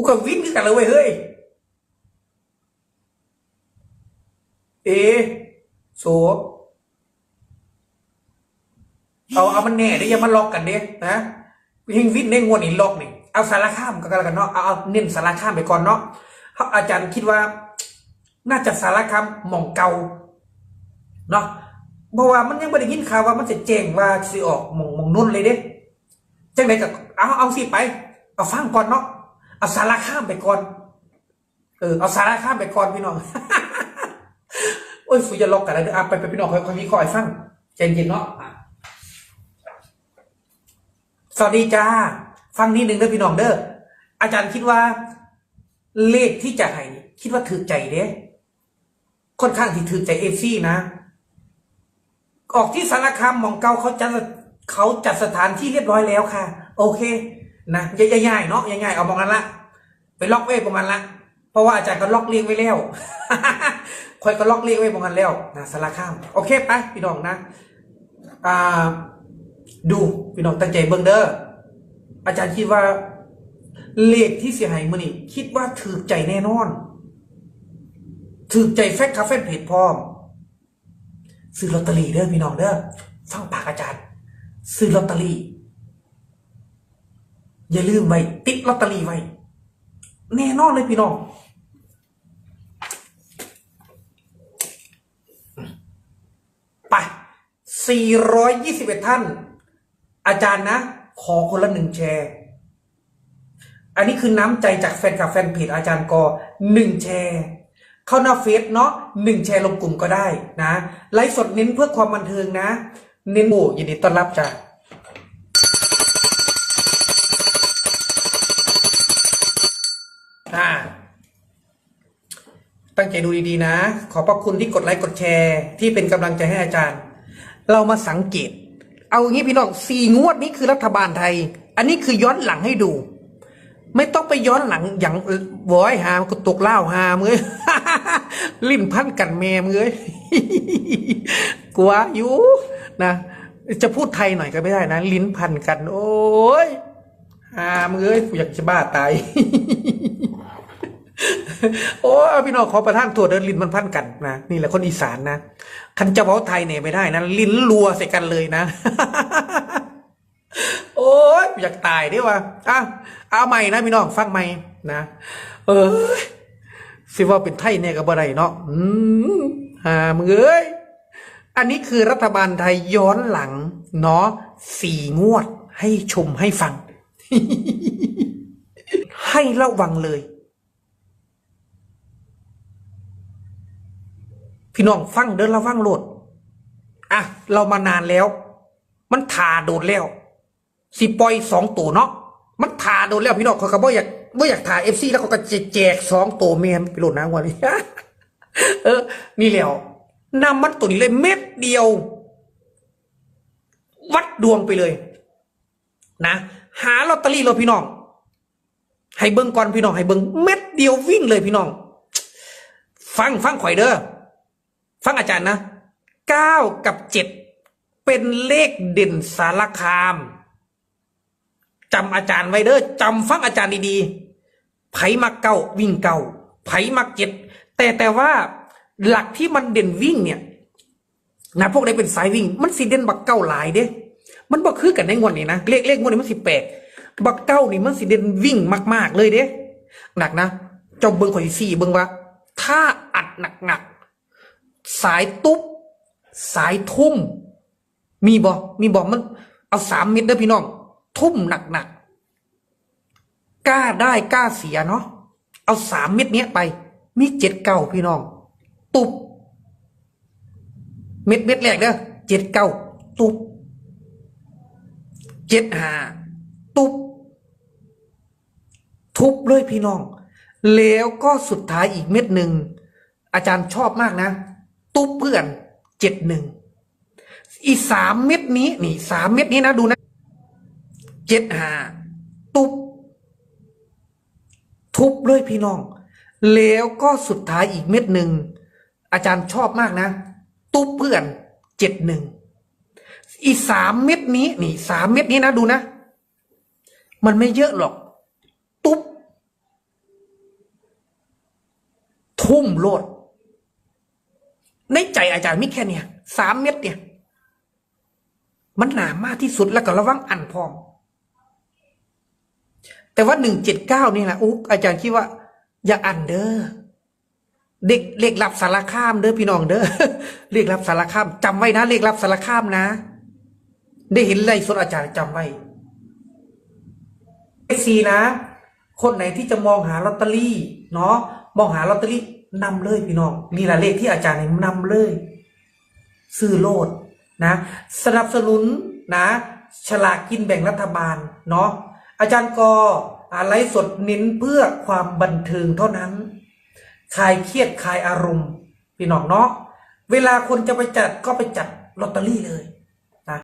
กูกับวินคือกันเลยเว้ยเฮ้ย เอโสเอาเอามันแน่เดี๋ยวอย่ามาล็อกกันเด้นะเฮงวินในงวดนี้ล็อกนี่เอาสารข้ามก็แล้วกันเนาะเอาเอาเน้นสารข้ามไปก่อนเนาะเขาอาจารย์คิดว่า น่าจะสารข้ามหม่องเก่าเนาะเพราะว่ามันยังไม่ได้ยินข่าวว่ามันจะแจ้งว่าสิออกหม่องหม่องนุ่นเลยเด้จังไดก็เอาเอาสิไป เอาฟังก่อนเนาะ เอาสารข้ามไปก่อน เออเอาสาระข้ามไปก่อนพี่น้องโอ้ยฟูจะล็อกกันแล้วเด้อะไปไปพี่น้องคอยคอยมีคอยฟังใจเย็นเนาะสวัสดีจ้า ฟังนิดนึงเด้อพี่น้องเด้ออาจารย์คิดว่า เลขที่จะให้คิดว่าถือใจเด้ค่อนข้างที่ถือใจเอฟซีนะ ออกที่สารคามมองเกาเขาจัดเขาจัดสถานที่เรียบร้อยแล้วค่ะ โอเค นะง่ายๆเนาะง่ายๆเอามองกันละไปล็อกไว้ประมาณละเพราะว่าอาจารย์ก็ล็อกเรียงไว้แล้วคอยก็ล็อกเรียงไว้ประมาณแล้วนะสารข้ามโอเคไปพี่น้องนะอ่าดูพี่น้องตั้งใจเบิ่งเด้ออาจารย์คิดว่าเลขที่เสียหายมือนี่คิดว่าถือใจแน่นอนถือใจแฟกคาเฟ่เพจพร้อมซื้อลอตเตอรี่เด้อพี่น้องเด้อฟังปากอาจารย์ ซื้อลอตเตอรี่ อย่าลืมไว้ ติดลอตเตอรี่ไว้ แน่นอนเลยพี่น้องไป421 ท่าน อาจารย์นะ ขอคนละหนึ่งแชร์ อันนี้คือน้ำใจจากแฟนคลับแฟนเพจอาจารย์กอหนึ่งแชร์เข้าหน้าเฟซเนาะหนึ่งแชร์ลงกลุ่มก็ได้นะ ไลฟ์สดเน้นเพื่อความบันเทิงนะ เน้นโอ้ยินดีต้อนรับจ้ะ ตั้งใจดูดีๆนะ ขอพระคุณที่กดไลค์กดแชร์ ที่เป็นกำลังใจให้อาจารย์ เรามาสังเกต เอางี้พี่น้องสี่งวดนี้คือรัฐบาลไทย อันนี้คือย้อนหลังให้ดู ไม่ต้องไปย้อนหลังอย่างเอ่อวอยหามก็ตกเล่าหามือลิ้นพันกันแม่มือกลัวอยู่นะจะพูดไทยหน่อยก็ไม่ได้นะ ลิ้นพันกัน โอ้ยหามือกูอยากจะบ้าตาย โอ้พี่น้องขอประทานตัวเดินลิ้นมันพันกันนะนี่แหละคนอีสานนะคันจะเว้าไทยเนี่ยไม่ได้นะลิ้นรัวใส่กันเลยนะ โอ้ยอยากตายดิวะอะเอาใหม่นะพี่น้องฟังใหม่นะเออสิว่าเป็นไทยเนี่ยก็บ่ได้เนาะอืมหามึงเอ้ยอันนี้คือรัฐบาลไทยย้อนหลังเนาะสี่งวดให้ชมให้ฟัง ให้ระวังเลย พี่น้องฟังเดินระวังโหลดอะเรามานานแล้ว มันทาโดดแล้วสิปล่อยสองตัวเนาะมันทาโดดแล้วพี่น้องเขาก็บ่อยากบ่อยากถ่าเอฟซีแล้วเขาก็จะแจกสองตัวเมมไปโหลดนะวันนี้เออ นี่แล้วนำมันตัวนี้เลยเม็ดเดียว วัดดวงไปเลย นะหาลอตเตอรี่เลยพี่น้อง ให้เบิ้งก่อนพี่น้องให้เบิ้งเม็ดเดียววิ่งเลยพี่น้อง ฟังฟังข่อยเด้อ ฟังอาจารย์นะเก้ากับเจ็ดเป็นเลขเด่นสารคามจำอาจารย์ไว้เด้อจำฟังอาจารย์ดีๆไผมาเก้าวิ่งเก้าไผมาเจ็ดแต่แต่ว่าหลักที่มันเด่นวิ่งเนี่ยนะพวกได้เป็นสายวิ่ง มันสิเด่นบักเก้าหลายเด้ มันบ่คือกันในงวดนี้นะเลขเลขงวดนี้มันสิแปลกบักเก้านี่มันสิเด่นวิ่งมาก ๆ เลยเด้หนักนะเจาเบิ้งข่อยสี่เบิ้งว่า ถ้าอัดหนักๆ สายตุ๊บ สายทุ่ม มีบ่มีบ่มัน เอาสามเม็ดเด้อพี่น้อง ทุ่มหนักๆกล้าได้กล้าเสียเนาะเอาสามเม็ดเนี้ยไป มีเจ็ดเก้าพี่น้อง ตุบ เม็ดเม็ดแรกเด้อเจ็ดเก้าตุบเจ็ดหาตุบ ทุบเลยพี่น้อง แล้วก็สุดท้ายอีกเม็ดหนึ่งอาจารย์ชอบมากนะ ตุ๊บเพื่อนเจ็ดหนึ่งอีสามเม็ดนี้นี่สามเม็ดนี้นะดูนะเจ็ดหาตุ๊บทุบเลยพี่น้อง แล้วก็สุดท้ายอีกเม็ดหนึ่งอาจารย์ชอบมากนะ ตุ๊บเพื่อนเจ็ดหนึ่งอีสามเม็ดนี้นี่สามเม็ดนี้นะดูนะ มันไม่เยอะหรอก ตุ๊บทุ่มโลด ในใจอาจารย์มิแค่เนี่ยสามเม็ดเนี่ย มันหนามากที่สุดแล้วก็ระวังอันพร้อม แต่ว่าหนึ่งเจ็ดเก้านี่แหละอุ๊กอาจารย์คิดว่า อย่าอันเด้อเด็กเลขรับสารคามเด้อพี่น้องเด้อเลขรับสารคามจำไว้นะเลขรับสารคามนะ ได้เห็นไรสุดอาจารย์จำไว้เอซีนะ คนไหนที่จะมองหาลอตเตอรี่เนาะมองหาลอตเตอรี่ นำเลยพี่น้องนี่แหละเลขที่อาจารย์นำเลยซื้อโลดนะ สนับสนุนนะฉลากกินแบ่งรัฐบาลเนาะอาจารย์กออะไรสดเน้นเพื่อความบันเทิงเท่านั้นคลายเครียดคลายอารมณ์พี่น้องเนาะเวลาคนจะไปจัดก็ไปจัดลอตเตอรี่เลย